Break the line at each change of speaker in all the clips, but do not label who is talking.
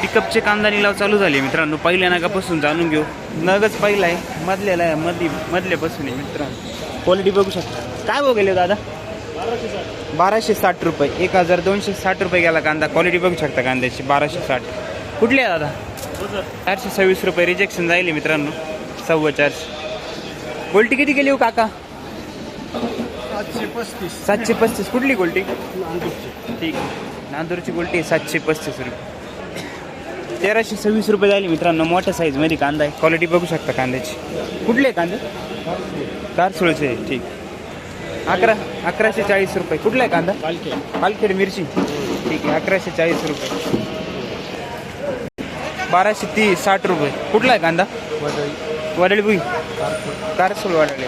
पिकअपचे कांदा निलाव चालू झाले मित्रांनो. पहिल्या नागापासून जाणून घेऊ. नगच पहिला आहे मधल्याला आहे मधी मधल्यापासून आहे मित्रांनो. क्वालिटी बघू शकता. काय गेले हो दादा? बाराशे साठ रुपये. एक हजार दोनशे साठ रुपये गेला कांदा. क्वालिटी बघू शकता कांद्याची. बाराशे साठ. कुठली आहे दादा? चारशे सव्वीस रुपये रिजेक्शन जाईल मित्रांनो. सव्वा चारशे. गोल्टी किती गेली हो काका?
सातशे पस्तीस.
सातशे पस्तीस. कुठली गोल्टी ठीक नांदूरची गोल्टी सातशे पस्तीस रुपये. तेराशे सव्वीस रुपये झाली मित्रांनो मोठ्या साईजमध्ये कांदा आहे. क्वालिटी बघू शकता कांद्याची. कुठले आहे कांदे? कारसुळचे ठीक. अकरा अकराशे चाळीस रुपये. कुठला आहे कांदा?
पालखे
पालखेड मिरची. ठीक आहे अकराशे चाळीस रुपये. बाराशे तीस साठ रुपये. कुठला आहे कांदा? वडळी. बुई. कारसूल वडळे.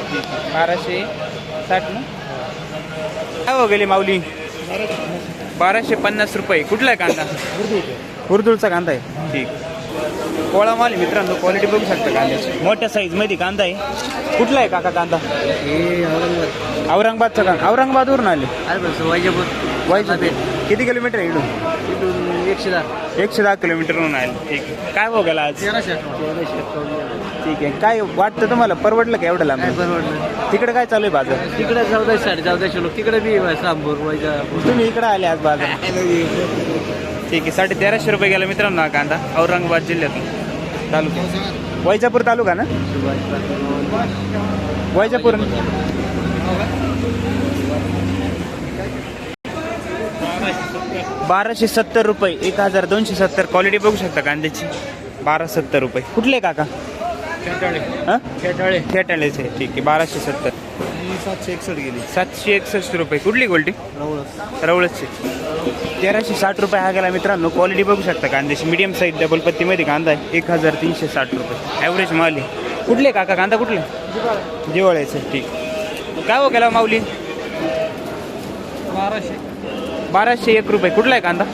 बाराशे साठ ना? काय हो गेले माऊली? बाराशे पन्नास रुपये. कुठला आहे कांदा? उर्दूळचा कांदा आहे. ठीक. पोळा माल आहे मित्रांनो क्वालिटी बघू शकता कांद्याची. मोठ्या साईजमध्ये कांदा आहे. कुठला आहे काका कांदा?
हे औरंगाबाद.
औरंगाबादचा कांदा औरंगाबादवरून आले.
अरे बस वैजापूर.
किती किलोमीटर आहे इकडून?
तिथून एकशे दहा.
एकशे दहा किलोमीटरवरून आले. ठीक. आहे काय गेला आज?
तेराशे तेराशे अठ्ठावन्न.
ठीक आहे. काय वाटतं तुम्हाला? परवडलं का एवढं लांब?
काय परवडलं?
तिकडे काय चालू आहे बाजार?
तिकडे चौदाशे साडे चौदाशे लोक. तिकडे बी सांबूर वैजापूर
तुम्ही इकडे आले आज बाजार. ठीक आहे. साडे तेराशे रुपये गेला मित्रांनो हा कांदा औरंगाबाद जिल्ह्यातून. तालुका. वैजापूर तालुका ना? वैजापूर. बाराशे सत्तर रुपये एक हजार दोनशे सत्तर. क्वालिटी बघू शकता कांद्याची. बारा सत्तर रुपये. कुठले काका? हां?
खेटाळे.
खेटाळ्याचे ठीक आहे बाराशे सत्तर.
सातशे एकसष्ट गेली.
सातशे एकसष्ट रुपये. कुठली गोल्टी? रवळसचे. तेराशे साठ रुपये हा गेला मित्रांनो. क्वालिटी बघू शकता कांद्याची. मीडियम साईज डबल पत्तीमध्ये कांदा आहे. एक हजार तीनशे साठ रुपये. ॲव्हरेज माल आहे. कुठले काका? कांदा कुठले? जिवाळ्याचे. ठीक. काय हो गेला माऊली?
बाराशे.
बाराशे एक रुपये. कुठला आहे कांदा?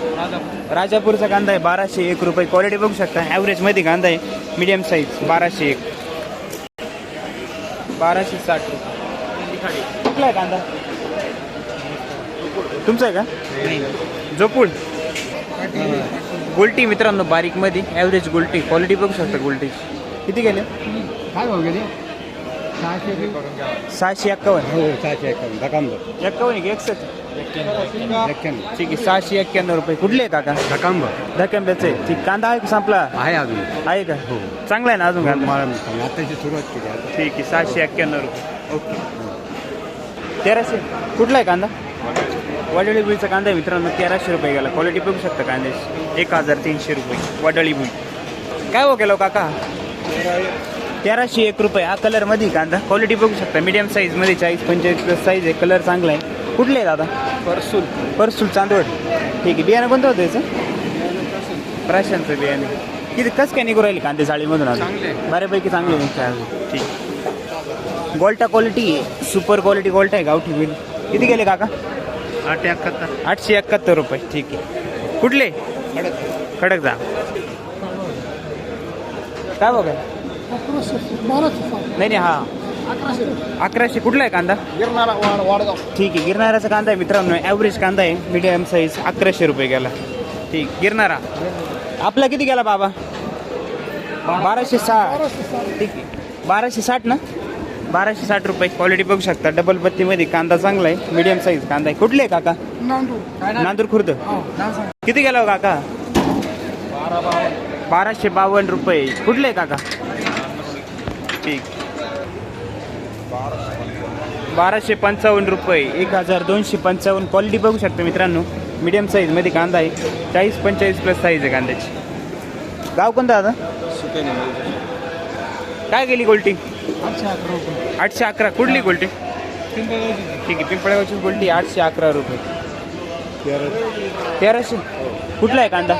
राजापूरचा कांदा आहे. बाराशे एक रुपये. क्वालिटी बघू शकता. ॲव्हरेजमध्ये कांदा आहे. मीडियम साईज बाराशे एक. बाराशे साठ रुपये. कुठला आहे कांदा? तुमचा आहे का? जोपूळ गोल्टी मित्रांनो बारीकमध्ये. ॲव्हरेज गोल्टी. क्वालिटी बघू शकता गोल्टी. किती गेले?
काय भाव गेली? सहाशे
एक्कावन्न.
हो सहाशे एकावन्न धकांबर
एक्कावन्न की एकसष्ट? ठीक आहे सहाशे एक्क्याण्णव रुपये. कुठले आहे काका?
धकांबर
धक्याब्याचे ठीक कांदा आहे का संपला?
आहे अजून.
आहे का? हो. चांगला आहे ना अजून कांदा?
आताची सुरुवात केली
ठीक आहे सहाशे एक्क्याण्णव रुपये. ओके. तेराशे. कुठला आहे कांदा? वडळी बुईचा कांदा आहे मित्रांनो तेराशे रुपये गेला. क्वालिटी बघू शकता कांद्याची. एक हजार तीनशे रुपये. वडळी बुई काय हो केलं काका? तेराशे एक रुपये. हा कलरमध्ये कांदा. क्वालिटी बघू शकता. मीडियम साईजमध्ये चाळीस पंचेचाळीस प्लस साईज आहे. कलर चांगला आहे. कुठले आहे दादा?
परसूल.
परसूल चांदवड. ठीक आहे. बियाणं कोणतं होतं याचं? प्राशांचं बियाणे. किती कसं काय निघू राहील कांदे. अजून? बऱ्यापैकी चांगले ठीक. गोल्टा क्वालिटी आहे. सुपर क्वालिटी गोल्टा आहे गावठी बिल. किती गेले काका?
आठ एकाहत्तर.
आठशे एकाहत्तर रुपये. ठीक आहे. कुठले? खडक. जा. काय बघा? नाही नाही हा. अकराशे. कुठला आहे कांदा?
गिरणारा वाडगाव.
ठीक आहे. गिरणाऱ्याचा कांदा आहे मित्रांनो. ॲव्हरेज कांदा आहे. मीडियम साईज अकराशे रुपये गेला. ठीक गिरणारा आपला किती गेला बाबा? बाराशे साठ. ठीक आहे. बाराशे साठ ना? बाराशे साठ रुपये क्वालिटी बघू शकता. डबल पत्तीमध्ये कांदा चांगला आहे. मीडियम साईज कांदा आहे. कुठले आहे काका? नांदूर. खुर्द. किती गेला हो काका? बाराशे बावन्न रुपये. कुठले आहे काका? ठीक. बाराशे पंचावन्न रुपये. एक हजार दोनशे पंचावन्न क्वालिटी बघू शकता मित्रांनो. मीडियम साईजमध्ये कांदा आहे. चाळीस पंचेचाळीस प्लस साईज आहे कांद्याची. गाव कोणतं दादा? काय गेली गोल्टी आठशे अकरा कुठली गोल्टी? ठीक आहे पिंपळगावची गोल्टी आठशे अकरा रुपये. तेराशे. कुठला आहे कांदा?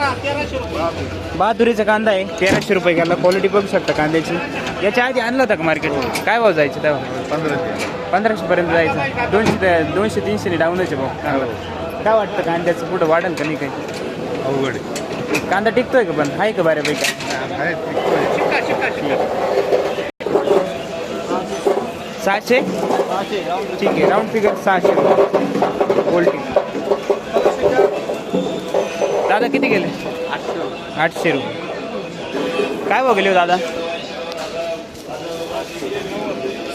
बहादुरीचा कांदा आहे. तेराशे रुपये गेला क्वालिटी बघू शकता कांद्याची. याच्या आधी आणला होता का मार्केट काय भाव जायचं तेव्हा?
पंधराशे.
पंधराशे पर्यंत जायचं. दोनशे ते दोनशे तीनशे डाऊनच आहे भाऊ काय वाटतं कांद्याचं? पुढं वाढेल का नाही काही?
अवघड
कांदा टिकतोय का पण? आहे का बऱ्यापैकी? सहाशे? ठीक आहे राऊंड फिगर सहाशे. गोल्टी दादा किती गेले? आठशे रुपये. काय बघले हो दादा?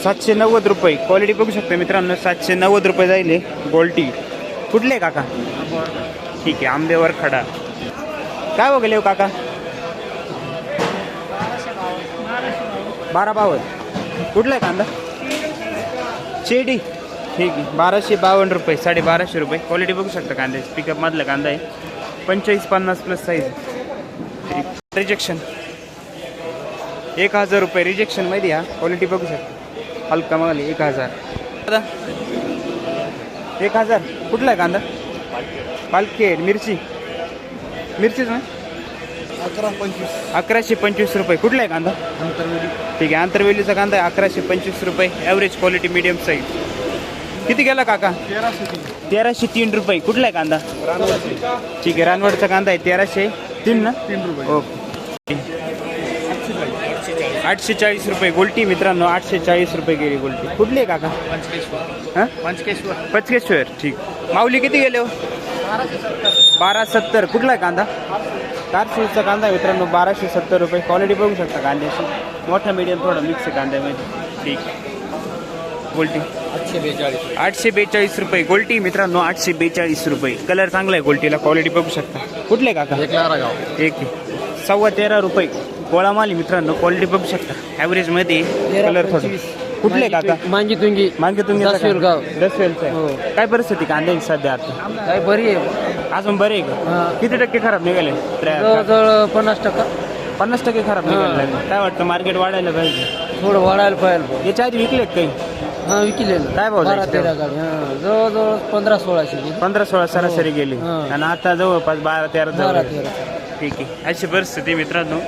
सातशे नव्वद रुपये. क्वालिटी बघू शकता मित्रांनो सातशे नव्वद रुपये जाईल गोल्टी कुठले काका? ठीक आहे आंबेवर खडा. काय बघले हो काका? बारा बावन्न. कुठला आहे कांदा? शेडी. ठीक आहे. बाराशे बावन्न रुपये साडे बाराशे रुपये. क्वालिटी बघू शकता कांद्याची पिकअपमधला कांदा आहे. पंचेचाळीस पन्नास प्लस साईज रिजेक्शन एक हजार रुपये रिजेक्शन माहिती हा क्वालिटी बघू शकता. हलका माल एक हजार. दादा. एक हजार. कुठला आहे कांदा? पालखेड. मिरची. मिरचीच नाही
अकरा पंचवीस.
अकराशे पंचवीस रुपये. कुठला आहे कांदा? ठीक आहे आंतरवेलीचा कांदा आहे. अकराशे पंचवीस रुपये. ॲव्हरेज क्वालिटी मीडियम साईज किती गेला काका? तेराशे तीन. रुपये. कुठला आहे कांदा? ठीक आहे रानवडचा कांदा आहे. तेराशे तीन ना?
तीन रुपये.
ओके. आठशे चाळीस रुपये गोल्टी मित्रांनो. आठशे चाळीस रुपये गेली गोल्टी. कुठली आहे काका?
पंचकेश्वर.
हां?
पंचकेश्वर.
पचकेश्वर. ठीक. माऊली किती गेले हो? बारा सत्तर. कुठला आहे कांदा? कारसूचा कांदा आहे मित्रांनो बाराशे सत्तर रुपये. क्वालिटी बघू शकता कांद्याची. मोठा मीडियम थोडा मिक्स आहे कांद्यामध्ये. ठीक. गोल्टी
आठशे बेचाळीस.
आठशे बेचाळीस रुपये. गोल्टी मित्रांनो आठशे बेचाळीस रुपये. कलर चांगला आहे गोल्टीला क्वालिटी बघू शकता. कुठले काका?
एक.
सव्वा तेरा रुपये. गोळा माल आहे मित्रांनो. क्वालिटी बघू शकता. ॲव्हरेजमध्ये कलर थोडं. कुठले काका?
मांगी तुंगी.
मागे तुम्ही
दसवेल गाव.
दसवेलचं.
हो.
आहे काय परिस्थिती कांद्याची सध्या? आता
काय बरी आहे.
अजून बरे आहे का?
हा.
किती टक्के खराब निघाले? त्र्या-
जवळजवळ पन्नास टक्का.
पन्नास टक्के खराब. निघाले काय वाटतं मार्केट वाढायला पाहिजे?
थोडं वाढायला पाहिजे.
याच्या आधी विकले काही?
हा विकले
काय भाव
बारा
जायचे
तेरा गाडी हा जवळजवळ पंधरा सोळाशे गेली.
पंधरा सोळा सरासरी गेली.
हा.
आणि आता जवळपास बारा तेरा
बारा
जवळ
तेरा.
ठीक आहे. अशी परिस्थिती मित्रांनो.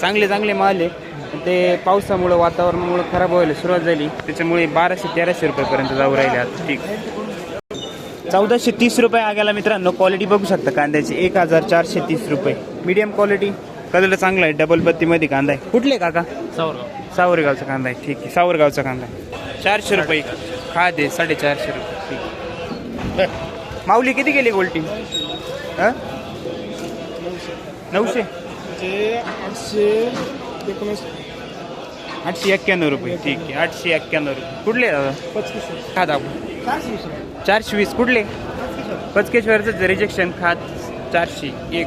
चांगले चांगले माल आहे. ते पावसामुळं वातावरणामुळं खराब व्हायला सुरुवात झाली. त्याच्यामुळे बाराशे तेराशे रुपयेपर्यंत जाऊ राहिले आता. ठीक. चौदाशे तीस रुपये आग्याला मित्रांनो क्वालिटी बघू शकता कांद्याची. एक हजार चारशे तीस रुपये. मीडियम क्वालिटी कलर चांगला आहे डबल बत्तीमध्ये कांदा आहे. कुठले काका?
सावरगाव.
सावरगावचा कांदा आहे. ठीक आहे. सावरगावचा कांदा आहे. चारशे रुपये. खाद आहे साडेचारशे रुपये. ठीक. आहे. माऊली किती गेली गोल्टी हां? नऊशे.
आठशे एकोणीस.
आठशे एक्क्याण्णव रुपये. ठीक आहे. आठशे एक्क्याण्णव रुपये. कुठले दादा?
पस्तीस
खात आपण चारशे वीस. कुठले? पचकेश्वरचं रिजेक्शन खात चारशे एक.